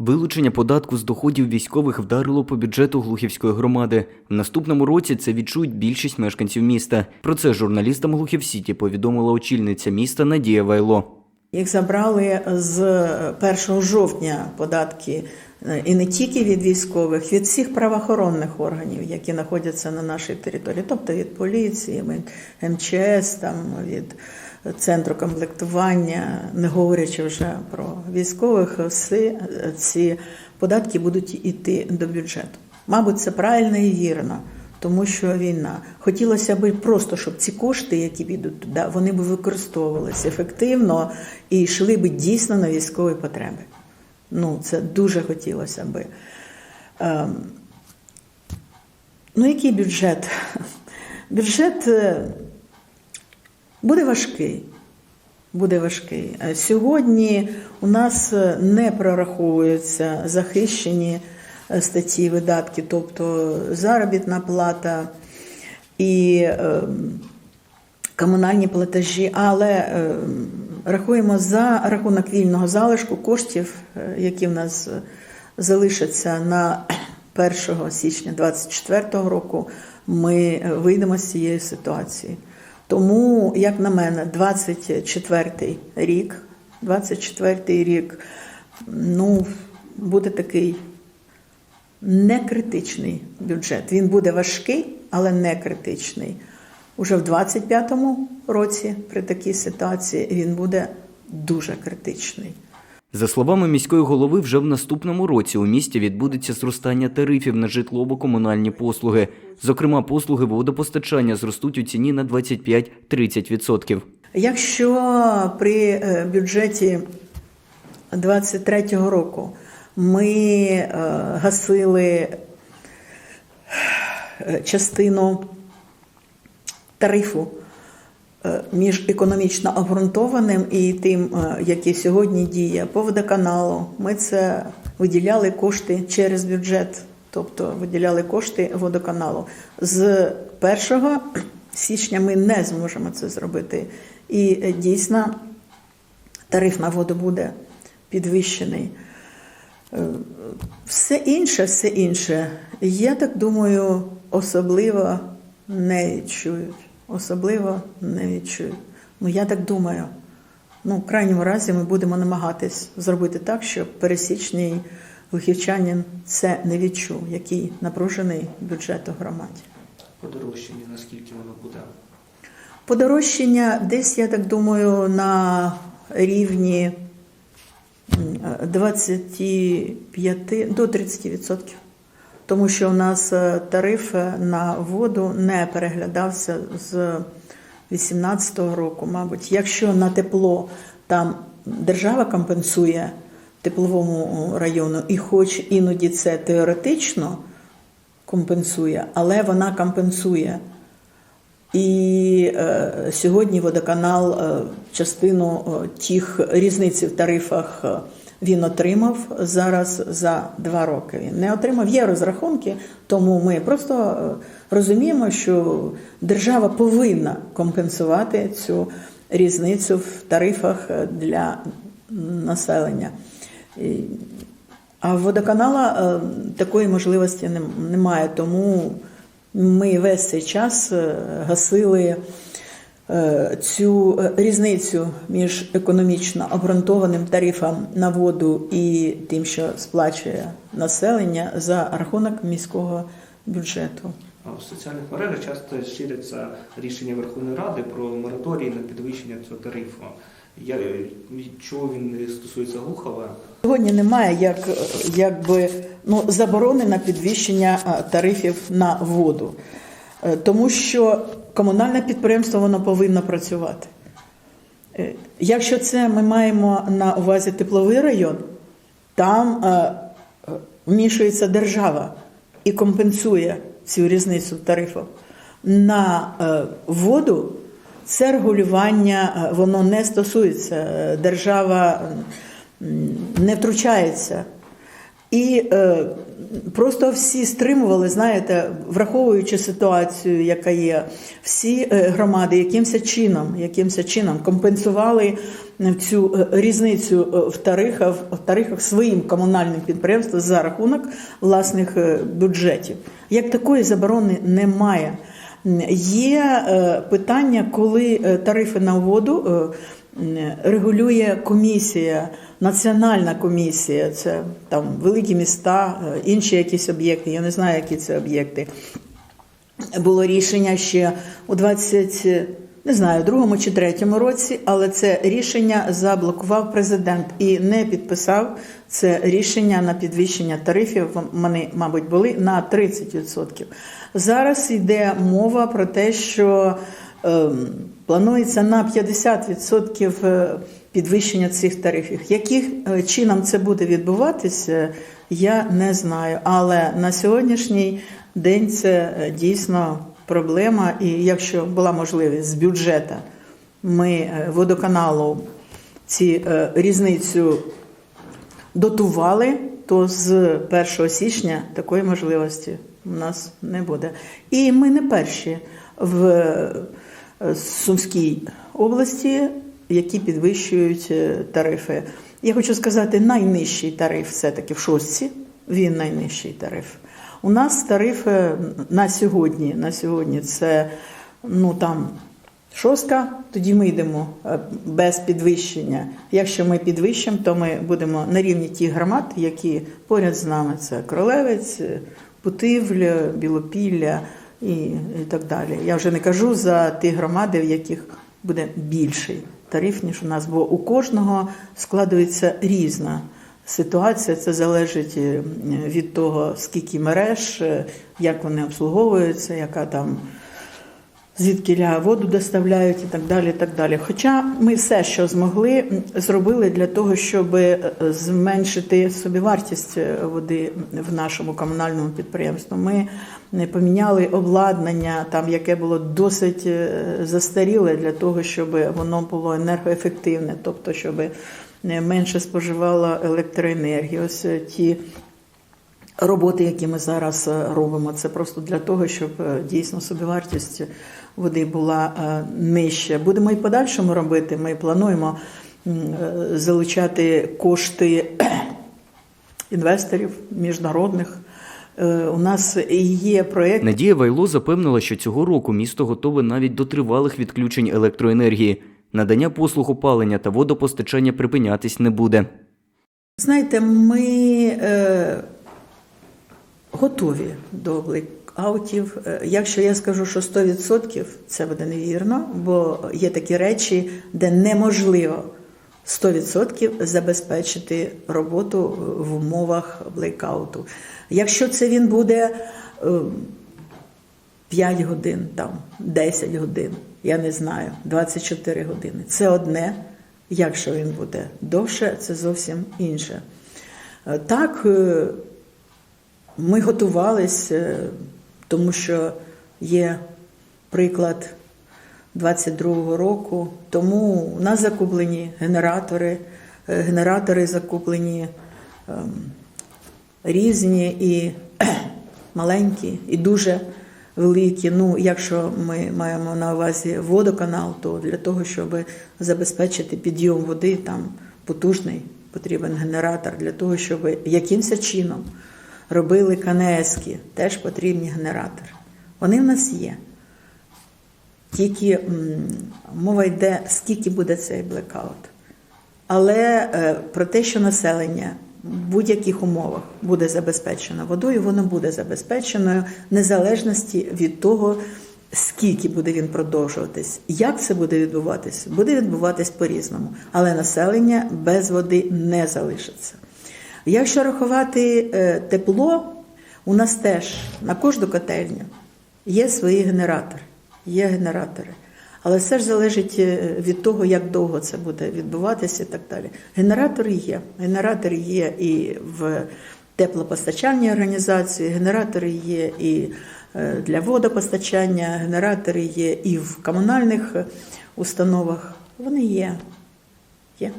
Вилучення податку з доходів військових вдарило по бюджету Глухівської громади. В наступному році це відчують більшість мешканців міста. Про це журналістам Глухів Сіті повідомила очільниця міста Надія Вайло. Їх забрали з 1 жовтня податки і не тільки від військових, від всіх правоохоронних органів, які знаходяться на нашій території, тобто від поліції, МЧС, там від центру комплектування, не говорячи вже про військових, всі ці податки будуть йти до бюджету. Мабуть, це правильно і вірно. Тому що війна хотілося б просто, щоб ці кошти, які підуть туди, вони б використовувалися ефективно і йшли б дійсно на військові потреби. Ну, це дуже хотілося би. Ем, ну, який бюджет? Бюджет е, буде важкий. Буде важкий. Е, Сьогодні у нас е, не прораховуються захищені статті видатки, тобто заробітна плата і е, комунальні платежі, але е, рахуємо за рахунок вільного залишку коштів, е, які в нас е, залишаться на 1 січня 2024 року, ми е, вийдемо з цієї ситуації. Тому, як на мене, 24 рік, 24 рік, ну, буде такий не критичний бюджет. Він буде важкий, але не критичний. Уже в 25-му році при такій ситуації він буде дуже критичний. За словами міської голови, вже в наступному році у місті відбудеться зростання тарифів на житлово-комунальні послуги. Зокрема, послуги водопостачання зростуть у ціні на 25-30%. Якщо при е, бюджеті 23-го року ми е, гасили е, частину тарифу е, між економічно обґрунтованим і тим, е, який сьогодні діє по водоканалу, ми це виділяли кошти через бюджет, тобто виділяли кошти водоканалу. З 1 січня ми не зможемо це зробити. І е, дійсно тариф на воду буде підвищений. Все інше, все інше, я так думаю, особливо не відчують. Особливо не відчують. Ну, я так думаю. Ну, в крайньому разі ми будемо намагатись зробити так, щоб пересічний вихівчанин це не відчув, який напружений бюджет у громаді. подорожчання, наскільки воно буде? Подорожчання десь, я так думаю, на рівні 25 до 30%. Тому що у нас е, тариф е, на воду не переглядався з 2018 року, мабуть. Якщо на тепло там держава компенсує тепловому району, і хоч іноді це теоретично компенсує, але вона компенсує. І е, сьогодні водоканал е, частину е, тих різниць в тарифах е, він отримав зараз за два роки. Він не отримав. Є розрахунки, тому ми просто е, розуміємо, що держава повинна компенсувати цю різницю в тарифах е, для населення. А водоканала е, такої можливості немає, тому ми весь цей час гасили цю е, різницю між економічно обґрунтованим тарифом на воду і тим, що сплачує населення за рахунок міського бюджету. В соціальних мережах часто ширяться рішення Верховної Ради про мораторій на підвищення цього тарифу. Я, чого він не стосується Глухова? Сьогодні немає як, якби ну, заборони на підвищення тарифів на воду, Е, тому що комунальне підприємство воно повинно працювати. Е, Якщо це ми маємо на увазі тепловий район, там е, е, вмішується держава і компенсує цю різницю в тарифах. На е, воду це регулювання, е, воно не стосується. Е, Держава не втручається. І е, просто всі стримували, знаєте, враховуючи ситуацію, яка є, всі е, громади якимось чином, якимось чином компенсували цю е, різницю е, в тарифах, в тарифах своїм комунальним підприємствам за рахунок власних е, бюджетів. Як такої заборони немає. Є е, питання, коли е, тарифи на воду е, регулює комісія, національна комісія, це там великі міста, е, інші якісь об'єкти. Я не знаю, які це об'єкти було рішення ще у 20, не знаю, другому чи третьому році, але це рішення заблокував президент і не підписав це рішення на підвищення тарифів. Вони, мабуть, були на 30%. Зараз йде мова про те, що ем, планується на 50% е, підвищення цих тарифів. Яких е, чином це буде відбуватися, я не знаю. Але на сьогоднішній день це е, дійсно проблема. І якщо була можливість з бюджету, ми водоканалу ці різницю дотували, то з 1 січня такої можливості у нас не буде. І ми не перші в Сумській області, які підвищують е, тарифи. Я хочу сказати, найнижчий тариф все-таки в шостці. Він найнижчий тариф. У нас тарифи на сьогодні, на сьогодні це ну там шостка, тоді ми йдемо е, без підвищення. Якщо ми підвищимо, то ми будемо на рівні тих громад, які поряд з нами. Це Кролевець, е, Путивля, Білопілля і, і так далі. Я вже не кажу за ті громади, в яких буде більший тариф, ніж у нас, бо у кожного складується різна ситуація. Це залежить е, від того, скільки мереж, е, як вони обслуговуються, яка там звідки воду доставляють і так далі. і так далі. Хоча ми все, що змогли, зробили для того, щоб е, зменшити собівартість води в нашому комунальному підприємстві. Ми е, поміняли обладнання, там яке було досить е, застаріле для того, щоб воно було енергоефективне, тобто щоб е, менше споживало електроенергію. Ось е, ті роботи, які ми зараз робимо, це просто для того, щоб дійсно собівартість води була нижча. Будемо і подальшому робити. Ми плануємо залучати кошти інвесторів міжнародних. Е, У нас є проєкт. Надія Вайло запевнила, що цього року місто готове навіть до тривалих відключень електроенергії. Надання послуг опалення та водопостачання припинятись не буде. Знаєте, ми е, готові до блекаутів. Е, Якщо я скажу, що 100%, це буде невірно, бо є такі речі, де неможливо 100% забезпечити роботу в умовах блекауту. Якщо це він буде е, 5 годин, там, 10 годин, я не знаю, 24 години. Це одне. Якщо він буде довше, це зовсім інше. Е, Так, е, ми готувалися, тому що є приклад 22-го року, тому у нас закуплені генератори, е, генератори закуплені ем, різні і маленькі, і дуже великі. Ну, якщо ми маємо на увазі водоканал, то для того, щоб забезпечити підйом води, там потужний потрібен генератор. Для того, щоб якимось чином робили канески, теж потрібні генератори. Вони в нас є. Тільки мова йде, скільки буде цей блекаут. Але е, про те, що населення в будь-яких умовах буде забезпечено водою, воно буде забезпеченою незалежності від того, скільки буде він продовжуватись. Як це буде відбуватись? Буде відбуватись по-різному. Але населення без води не залишиться. Якщо рахувати е, тепло, у нас теж на кожну котельню є свої генератори. Є генератори. Але все ж залежить е, від того, як довго це буде відбуватися і так далі. Генератори є. Генератори є і в теплопостачальній організації, генератори є і е, для водопостачання, генератори є і в комунальних установах. Вони є. Є.